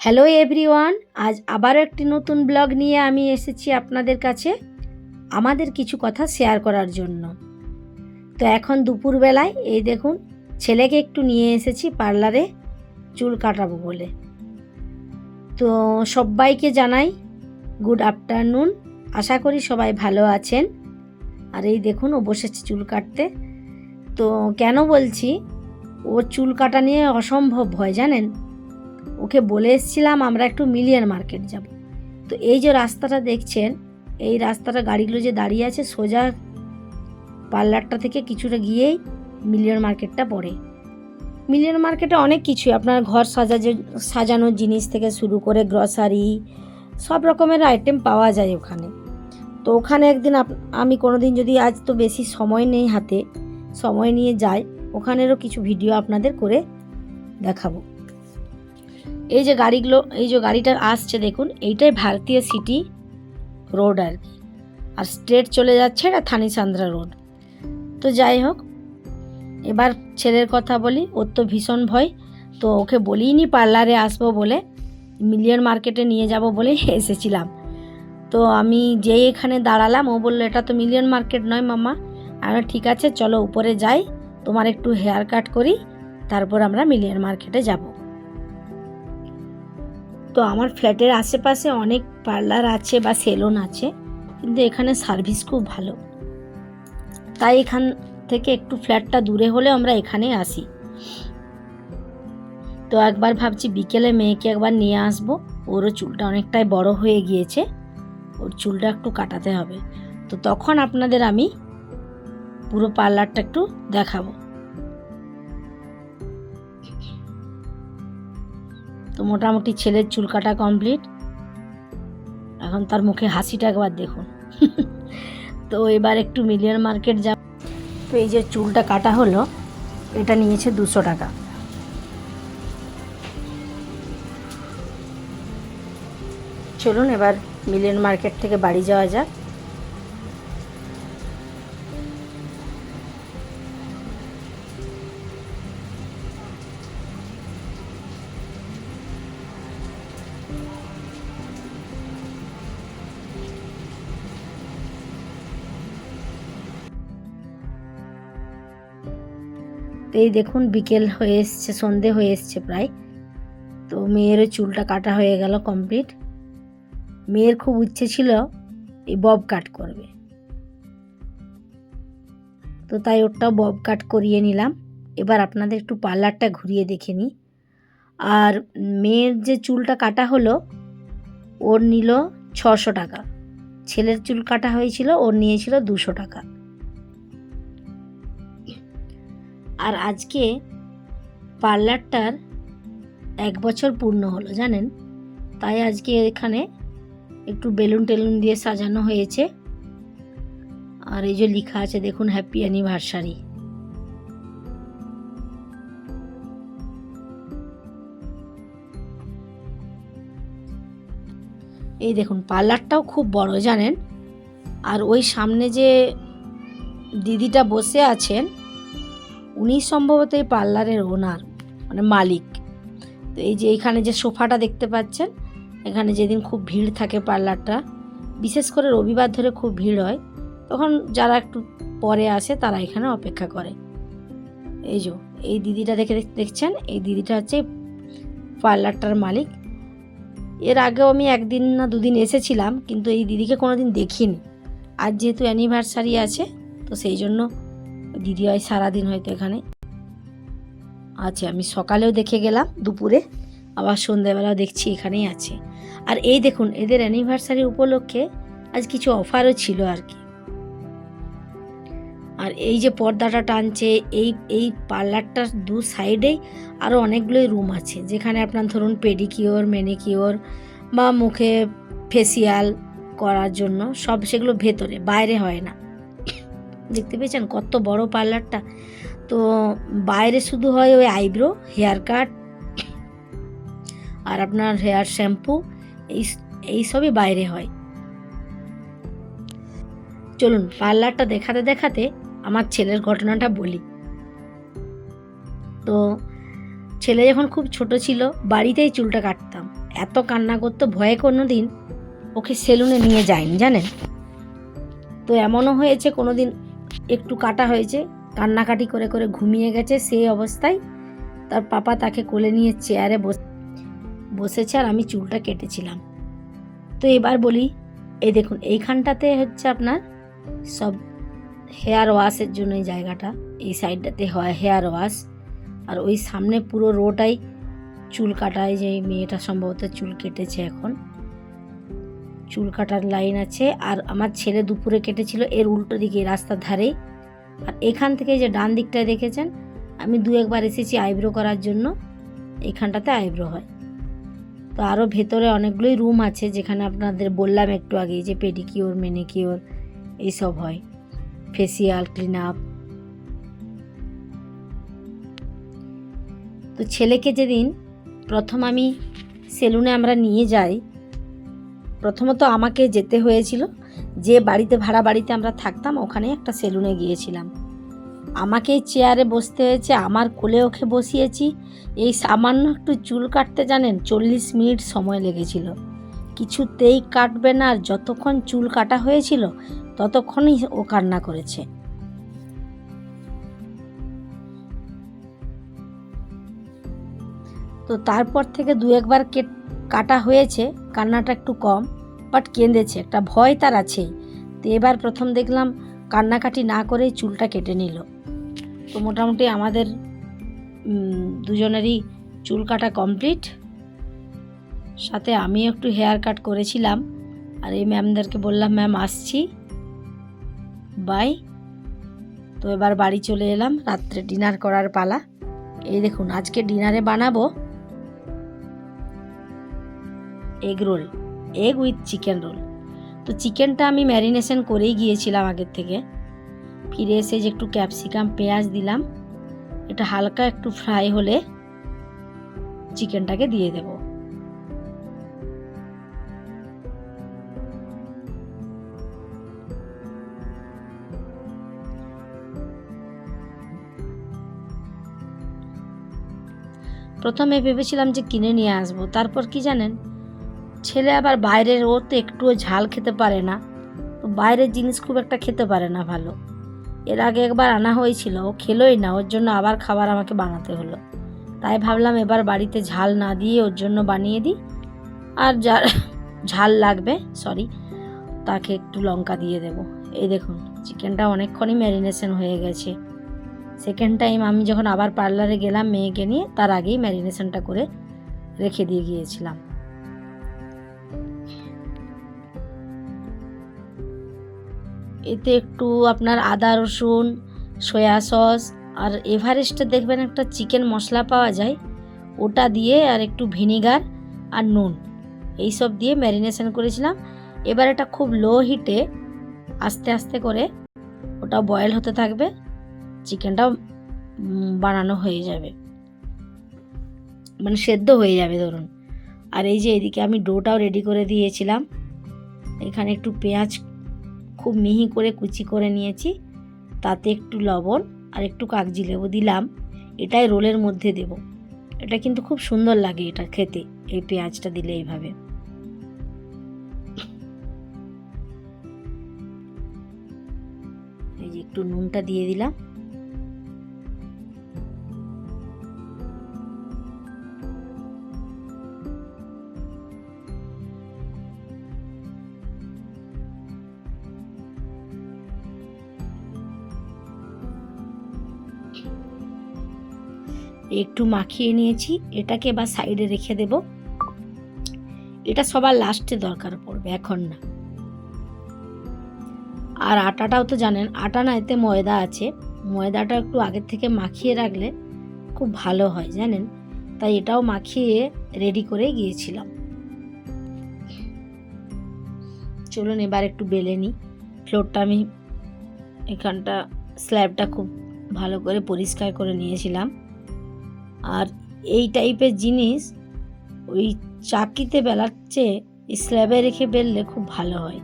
Hello everyone আজ আবারও একটি নতুন ব্লগ নিয়ে আমি এসেছি আপনাদের কাছে আমাদের কিছু কথা শেয়ার করার জন্য। তো এখন দুপুরবেলায়, এই দেখুন, ছেলেকে একটু নিয়ে এসেছি পার্লারে চুল কাটাবো বলে। তো সবাইকে জানাই গুড আফটারনুন আশা করি সবাই ভালো আছেন। আর এই দেখুন, ও বসেছে চুল কাটতে। তো কেন বলছি ওর চুল কাটা নিয়ে অসম্ভব ভয় জানেন? ওকে বলে এসেছিলাম আমরা একটু মিলিয়ন মার্কেট যাব। তো এই যে রাস্তাটা দেখছেন, এই রাস্তাটা গাড়িগুলো যে দাঁড়িয়ে আছে সোজা পার্লারটা থেকে কিছুটা গিয়েই মিলিয়ন মার্কেটটা পড়ে। মিলিয়ন মার্কেটে অনেক কিছু আপনার ঘর সাজা সাজানোর জিনিস থেকে শুরু করে গ্রসারি সব রকমের আইটেম পাওয়া যায় ওখানে। তো ওখানে একদিন আমি কোনো দিন যদি আজ তো বেশি সময় নেই হাতে, সময় নিয়ে যাই, ওখানেরও কিছু ভিডিও আপনাদের করে দেখাবো। এই যে গাড়িগুলো, এই যে গাড়িটা আসছে দেখুন, এইটাই ভারতীয় সিটি রোড আর কি। আর স্ট্রেট চলে যাচ্ছে এটা থানিসান্দ্রা রোড তো যাই হোক, এবার ছেলের কথা বলি, ওর তো ভীষণ ভয়, তো ওকে বলিনি পার্লারে আসব বলে মিলিয়ন মার্কেটে নিয়ে যাব বলে এসেছিলাম। তো আমি যেই এখানে দাঁড়ালাম, ও বলল, এটা তো মিলিয়ন মার্কেট নয় মামা আমি ঠিক আছে, চলো উপরে যাই, তোমার একটু হেয়ার কাট করি, তারপর আমরা মিলিয়ন মার্কেটে যাব। তো আমার ফ্ল্যাটের আশেপাশে অনেক পার্লার আছে বা সেলুন আছে, কিন্তু এখানে সার্ভিস খুব ভালো। তাই এখান থেকে একটু ফ্ল্যাটটা দূরে হলে আমরা এখানে আসি। তো একবার ভাবছি বিকেলে মেয়েকে একবার নিয়ে আসব। ওরও চুলটা অনেকটাই বড় হয়ে গিয়েছে, ওর চুলটা একটু কাটাতে হবে। তো তখন আপনাদের আমি পুরো পার্লারটা একটু দেখাবো। তো মোটামুটি ছেলের চুল কাটা কমপ্লিট। এখন তার মুখে হাসিটা একবার দেখুন। তো এবার একটু মিলিয়ন মার্কেট যাব। তো এই যে চুলটা কাটা হলো, এটা নিয়েছে দুশো টাকা। চলুন এবার মিলিয়ন মার্কেট থেকে বাড়ি যাওয়া যাক। তো এই দেখুন বিকেল হয়ে এসছে, সন্ধে হয়ে এসছে প্রায়। তো মেয়েরও চুলটা কাটা হয়ে গেল কমপ্লিট মেয়ের খুব ইচ্ছে ছিল এই বব কাট করবে। তো তাই ওরটাও বব কাট করিয়ে নিলাম। এবার আপনাদের একটু পার্লারটা ঘুরিয়ে দেখে নিই। আর মেয়ের যে চুলটা কাটা হলো, ওর নিল ছশো টাকা। ছেলের চুল কাটা হয়েছিল, ওর নিয়েছিল দুশো টাকা। আর আজকে পার্লারটার এক বছর পূর্ণ হলো, জানেন? তাই আজকে এখানে একটু বেলুন টেলুন দিয়ে সাজানো হয়েছে। আর এই যে লেখা আছে, দেখুন হ্যাপি অ্যানিভার্সারি এই দেখুন, পার্লারটাও খুব বড়, জানেন? আর ওই সামনে যে দিদিটা বসে আছেন উনি সম্ভবত এই পার্লারের ওনার মানে মালিক। তো এই যে এখানে যে সোফাটা দেখতে পাচ্ছেন, এখানে যেদিন খুব ভিড় থাকে পার্লারটা, বিশেষ করে রবিবার ধরে খুব ভিড় হয়, তখন যারা একটু পরে আসে তারা এখানে অপেক্ষা করে। এই যে, এই দিদিটা দেখে দেখছেন? এই দিদিটা হচ্ছে পার্লারটার মালিক। এর আগেও আমি একদিন না দুদিন এসেছিলাম, কিন্তু এই দিদিকে কোনো দিন দেখিনি। আজ যেহেতু অ্যানিভার্সারি আছে, তো সেই জন্য দিদি হয় সারাদিন হয়তো এখানে। আছে আমি সকালেও দেখে গেলাম দুপুরে, আবার সন্ধ্যাবেলাও দেখছি এখানেই আছে। আর এই দেখুন, এদের অ্যানিভার্সারি উপলক্ষে আজ কিছু অফারও ছিল আর কি। আর এই যে পর্দাটা টানছে, এই এই পার্লারটার দু সাইডেই আরও অনেকগুলোই রুম আছে। যেখানে আপনার ধরুন পেডিকিওর ম্যানিকিওর বা মুখে ফেসিয়াল করার জন্য সব সেগুলো ভেতরে, বাইরে হয় না। দেখতে পেয়েছেন কত বড় পার্লারটা? তো বাইরে শুধু হয় ওই আইব্রো, হেয়ার কাট আর আপনার হেয়ার শ্যাম্পু, এই এই সবই বাইরে হয়। চলুন পার্লারটা দেখাতে দেখাতে আমার ছেলের ঘটনাটা বলি। তো ছেলে যখন খুব ছোট ছিল, বাড়িতেই চুলটা কাটতাম। এত কান্না করতো, ভয়ে কোনো দিন ওকে সেলুনে নিয়ে যায়নি, জানেন? তো এমনও হয়েছে কোনো দিন একটু কাটা হয়েছে, কান্নাকাটি করে করে ঘুমিয়ে গেছে সেই অবস্থায়। তার পাপা তাকে কোলে নিয়ে চেয়ারে বস- বসেছে আর আমি চুলটা কেটেছিলাম। তো এবার বলি, এই দেখুন, এইখানটাতে হচ্ছে আপনার সব হেয়ার ওয়াশের জন্য এই জায়গাটা। এই সাইডটাতে হয় হেয়ার ওয়াশ আর ওই সামনে পুরো রোটাই চুল কাটায় যে মেয়েটা সম্ভবত চুল কেটেছে এখন। চুল কাটার লাইন আছে আর আমার ছেলে দুপুরে কেটেছিল এর উল্টো দিকে রাস্তার ধারেই আর এখান থেকে যে ডান দিকটায় দেখেছেন, আমি দু একবার এসেছি আইব্রো করার জন্য। এখানটাতে আইব্রো হয়। তো আরও ভেতরে অনেকগুলোই রুম আছে, যেখানে আপনাদের বললাম একটু আগে যে পেডিকিওর, মেনিকিওর এইসব হয়। ফেসিয়াল ক্লিন আপ তো ছেলেকে যেদিন প্রথম আমি সেলুনে আমরা নিয়ে যাই প্রথমত আমাকে যেতে হয়েছিল। যে বাড়িতে, ভাড়া বাড়িতে আমরা থাকতাম, ওখানে একটা সেলুনে গিয়েছিলাম। আমাকে চেয়ারে বসতে হয়েছে, আমার কোলে ওকে বসিয়েছি। এই সামান্য একটু চুল কাটতে জানেন, চল্লিশ মিনিট সময় লেগেছিল। কিছুতেই কাটবে না, আর যতক্ষণ চুল কাটা হয়েছিল, ততক্ষণই ও কান্না করেছে। তো তারপর থেকে দু একবার কেট কাটা হয়েছে, কান্নাটা একটু কম বাট কেঁদেছে, একটা ভয় তার আছেই। তো এবার প্রথম দেখলাম কান্নাকাটি না করেই চুলটা কেটে নিল। তো মোটামুটি আমাদের দুজনেরই চুল কাটা কমপ্লিট সাথে আমি একটু হেয়ার কাট করেছিলাম। আর এই ম্যামদেরকে বললাম ম্যাম আসছি। বাই তো এবার বাড়ি চলে এলাম, রাত্রে ডিনার করার পালা। এই দেখুন, আজকে ডিনারে বানাবো। Egg roll, egg with chicken roll. তো চিকেনটা আমি ম্যারিনেশন করেই গিয়েছিলাম আগের থেকে। ফিরে এসে যে একটু ক্যাপসিকাম, পেঁয়াজ দিলাম, এটা হালকা একটু ফ্রাই হলে চিকেনটাকে দিয়ে দেব। প্রথমে ভেবেছিলাম যে কিনে নিয়ে আসব, তারপর কি জানেন? ছেলে আবার বাইরের ও তো একটুও ঝাল খেতে পারে না। তো বাইরের জিনিস খুব একটা খেতে পারে না ভালো। এর আগে একবার আনা হয়েছিল, ও খেলোই না, ওর জন্য আবার খাবার আমাকে বানাতে হলো। তাই ভাবলাম এবার বাড়িতে ঝাল না দিয়ে ওর জন্য বানিয়ে দিই। আর যার ঝাল লাগবে সরি তাকে একটু লঙ্কা দিয়ে দেব। এই দেখুন, চিকেনটা অনেকক্ষণই ম্যারিনেশন হয়ে গেছে। সেকেন্ড টাইম আমি যখন আবার পার্লারে গেলাম মেয়েকে নিয়ে, তার আগেই ম্যারিনেশনটা করে রেখে দিয়ে গিয়েছিলাম। এতে একটু আপনার আদা, রসুন, সয়া সস আর এভারেস্টে দেখবেন একটা চিকেন মশলা পাওয়া যায়। ওটা দিয়ে আর একটু ভিনিগার আর নুন, এই সব দিয়ে ম্যারিনেশন করেছিলাম। এবার এটা খুব লো হিটে আস্তে আস্তে করে ওটা বয়েল হতে থাকবে চিকেনটা বানানো হয়ে যাবে। মানে সেদ্ধ হয়ে যাবে ধরুন। আর এই যে এদিকে আমি ডোটাও রেডি করে দিয়েছিলাম। এখানে একটু পেঁয়াজ খুব মিহি করে কুচি করে নিয়েছি। তাতে একটু লবণ আর একটু কাগজি লেবু দিলাম। এটাই রোলের মধ্যে দেব। এটা কিন্তু খুব সুন্দর লাগে এটা খেতে, এই পেঁয়াজটা দিলে এইভাবে। এই যে একটু নুনটা দিয়ে দিলাম। একটু মাখিয়ে নিয়েছি, এটাকে এবার সাইডে রেখে দেব। এটা সবার লাস্টে দরকার পড়বে, এখন না। আর আটাটাও তো জানেন, আটা না এতে ময়দা আছে। ময়দাটা একটু আগের থেকে মাখিয়ে রাখলে খুব ভালো হয়, জানেন? তাই এটাও মাখিয়ে রেডি করে গিয়েছিলাম। চলুন এবার একটু বেলে নিই। ফ্লোরটা আমি এখানটা স্ল্যাবটা খুব ভালো করে পরিষ্কার করে নিয়েছিলাম। আর এই টাইপের জিনিস ওই চাকিতে বেলার চেয়ে স্ল্যাবে রেখে বেললে খুব ভালো হয়।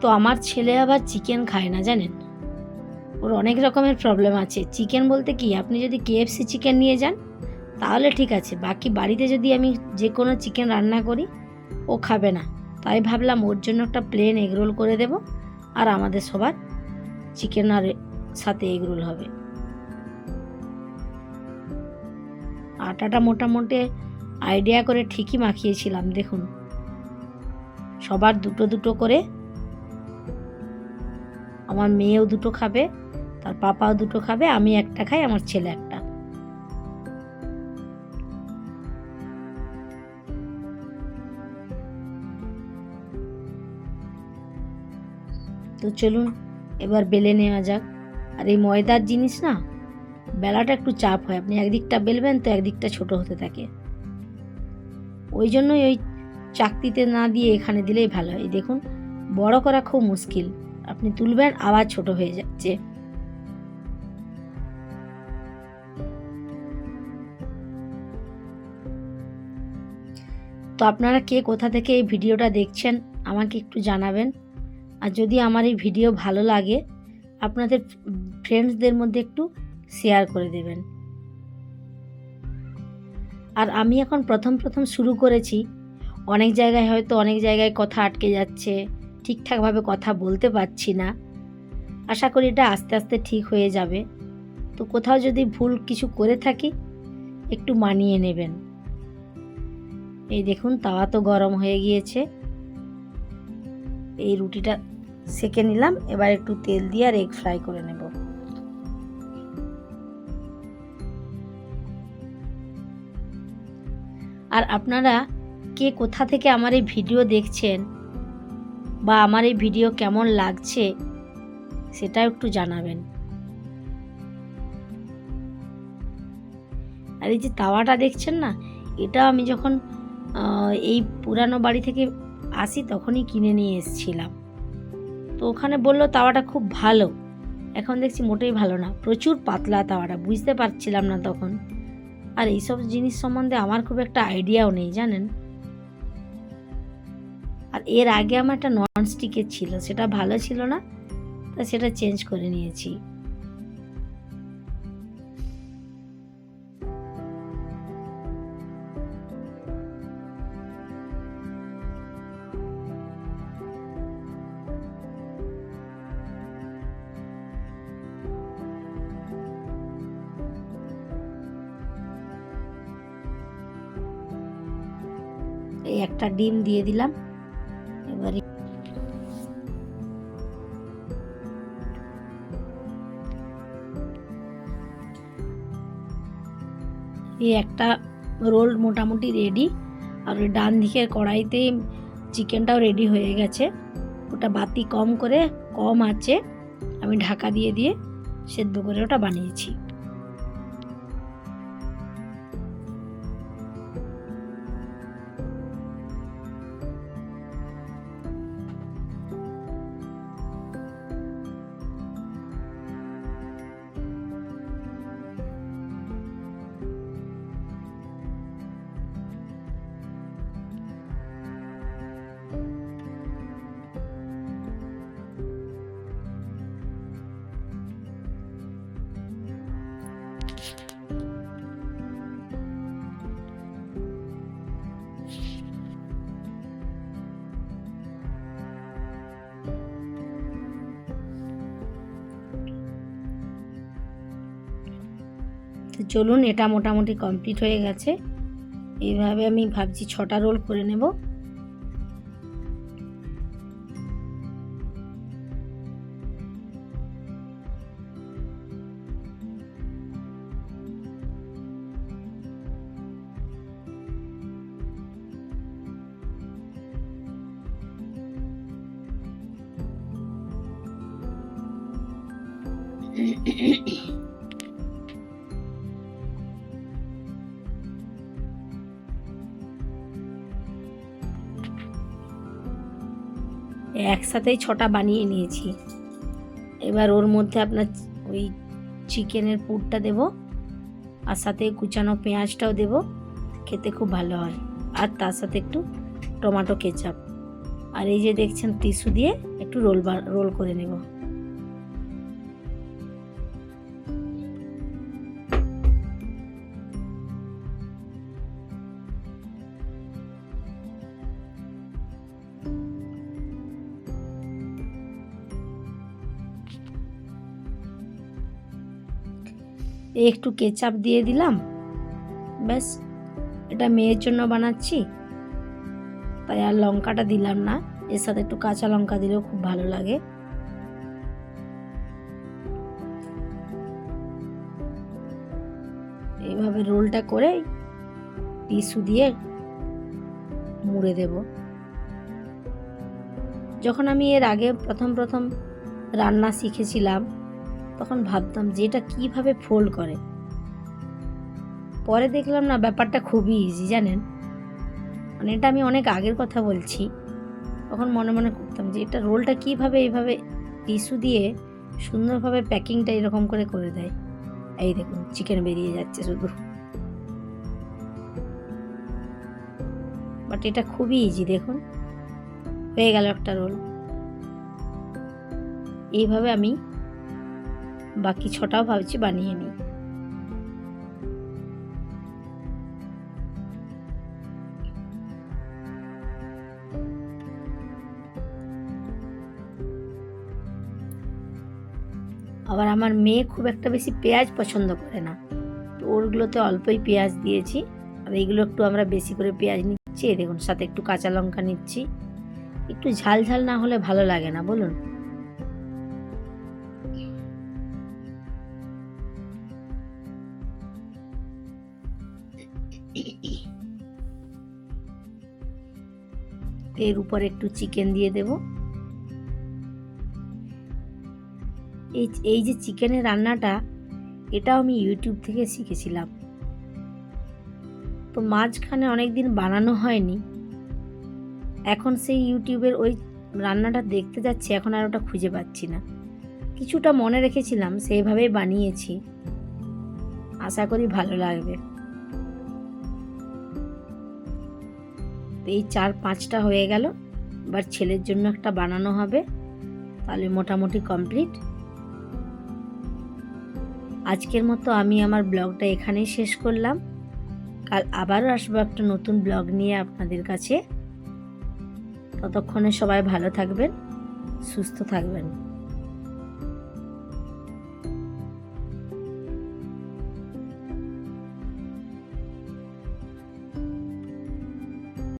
তো আমার ছেলে আবার চিকেন খায় না জানেন? ওর অনেক রকমের প্রবলেম আছে। চিকেন বলতে কি, আপনি যদি কেএফসি চিকেন নিয়ে যান তাহলে ঠিক আছে, বাকি বাড়িতে যদি আমি যে কোনো চিকেন রান্না করি, ও খাবে না। তাই ভাবলাম ওর জন্য একটা প্লেন এগরোল করে দেব, আর আমাদের সবার চিকেন আর সাথে এগরোল হবে। আটাটা মোটামুটি আইডিয়া করে ঠিকই মাখিয়েছিলাম, দেখুন। সবার দুটো দুটো করে, আমার মেয়েও দুটো খাবে, তার পাপাও দুটো খাবে, আমি একটা খাই, আমার ছেলে একটা তো চলুন, এবার বেলে নেওয়া যাক। আর এই ময়দার জিনিস না, বেলাটা একটু চাপ হয়। আপনি একদিকটা বেলবেন তো একদিকটা ছোট হতে থাকে। ওই জন্যই ওই চাকতিতে না দিয়ে এখানে দিলেই ভালো হয়। দেখুন, বড় করা খুব মুশকিল। আপনি তুলবেন, আবার ছোট হয়ে যাচ্ছে। তো আপনারা কে কোথা থেকে এই ভিডিওটা দেখছেন, আমাকে একটু জানাবেন। আর যদি আমার এই ভিডিও ভালো লাগে, আপনাদের ফ্রেন্ডসদের মধ্যে একটু শেয়ার করে দেবেন। আর আমি এখন প্রথম প্রথম শুরু করেছি। অনেক জায়গায় হয়তো অনেক জায়গায় কথা আটকে যাচ্ছে, ঠিকঠাকভাবে কথা বলতে পারছি না। আশা করি এটা আস্তে আস্তে ঠিক হয়ে যাবে। তো কোথাও যদি ভুল কিছু করে থাকি, একটু মানিয়ে নেবেন। এই দেখুন, তাওয়া তো গরম হয়ে গিয়েছে। এই রুটিটা সেকে নিলাম, এবার একটু তেল দিয়ে আর এগ ফ্রাই করে নেব। আর আপনারা কে কোথা থেকে আমার এই ভিডিও দেখছেন বা আমার এই ভিডিও কেমন লাগছে সেটা একটু জানাবেন। আর এই যে তাওয়াটা দেখছেন না এটা আমি যখন এই পুরানো বাড়ি থেকে আসি তখনই কিনে নিয়ে এসেছিলাম। তো ওখানে বলল তাওয়াটা খুব ভালো। এখন দেখছি মোটেই ভালো না। প্রচুর পাতলা তাওয়াটা, বুঝতে পারছিলাম না তখন। আর এইসব জিনিস সম্বন্ধে আমার খুব একটা আইডিয়াও নেই, জানেন? আর এর আগে আমার একটা নন স্টিকের ছিল, সেটা ভালো ছিল না, তা সেটা চেঞ্জ করে নিয়েছি। এই একটা ডিম দিয়ে দিলাম। এবারে এই একটা রোল মোটামুটি রেডি। আর ওই ডান দিকের কড়াইতে চিকেনটাও রেডি হয়ে গেছে। ওটা বাতি কম করে, কম আছে। আমি ঢাকা দিয়ে দিয়ে সেদ্ধ করে ওটা বানিয়েছি। তো চলুন এটা মোটামুটি কমপ্লিট হয়ে গেছে। এইভাবে আমি ভাবছি ছটা রোল করে নেব। একসাথেই ছটা বানিয়ে নিয়েছি। এবার ওর মধ্যে আপনার ওই চিকেনের পুরটা দেব, আর সাথে কুচানো পেঁয়াজটাও দেব, খেতে খুব ভালো হয়। আর তার সাথে একটু টমেটো কেচাপ। আর এই যে দেখছেন টিস্যু দিয়ে একটু রোল রোল করে নেব। একটু কেচাপ দিয়ে দিলাম। ব্যাস, এটা মেয়ের জন্য বানাচ্ছি। তাই আর লঙ্কাটা দিলাম না। এর সাথে একটু কাঁচা লঙ্কা দিলেও খুব ভালো লাগে। এইভাবে রোলটা করে টিস্যু দিয়ে মুড়ে দেব। যখন আমি এর আগে প্রথম প্রথম রান্না শিখেছিলাম তখন ভাবতাম যে এটা কীভাবে ফোল্ড করে। পরে দেখলাম না, ব্যাপারটা খুবই ইজি জানেন? মানে এটা আমি অনেক আগের কথা বলছি। তখন মনে মনে করতাম যে এটা রোলটা কীভাবে এইভাবে টিস্যু দিয়ে সুন্দরভাবে প্যাকিংটা এরকম করে করে দেয়। এই দেখুন চিকেন বেরিয়ে যাচ্ছে শুধু। বাট এটা খুবই ইজি দেখুন। হয়ে গেল একটা রোল এইভাবে আমি বাকি ছটাও ভাবছি বানিয়ে নিই। আবার আমার মেয়ে খুব একটা বেশি পেঁয়াজ পছন্দ করে না। তো ওরগুলোতে অল্পই পেঁয়াজ দিয়েছি। আর এইগুলো একটু আমরা বেশি করে পেঁয়াজ নিচ্ছি। দেখুন, সাথে একটু কাঁচা লঙ্কা নিচ্ছি। একটু ঝাল ঝাল না হলে ভালো লাগে না, বলুন। এর উপর একটু চিকেন দিয়ে দেব। এই এই যে চিকেনের রান্নাটা, এটাও আমি ইউটিউব থেকে শিখেছিলাম। তো মাঝখানে অনেক দিন বানানো হয়নি। এখন সেই ইউটিউবের ওই রান্নাটা দেখতে যাচ্ছি, এখন আর ওটা খুঁজে পাচ্ছি না। কিছুটা মনে রেখেছিলাম, সেইভাবেই বানিয়েছি। আশা করি ভালো লাগবে। এই চার পাঁচটা হয়ে গেল। এবার ছেলের জন্য একটা বানানো হবে। তাহলে মোটামুটি কমপ্লিট। আজকের মতো আমি আমার ব্লগটা এখানেই শেষ করলাম। কাল আবারও আসব একটা নতুন ব্লগ নিয়ে আপনাদের কাছে। ততক্ষণে সবাই ভালো থাকবেন, সুস্থ থাকবেন।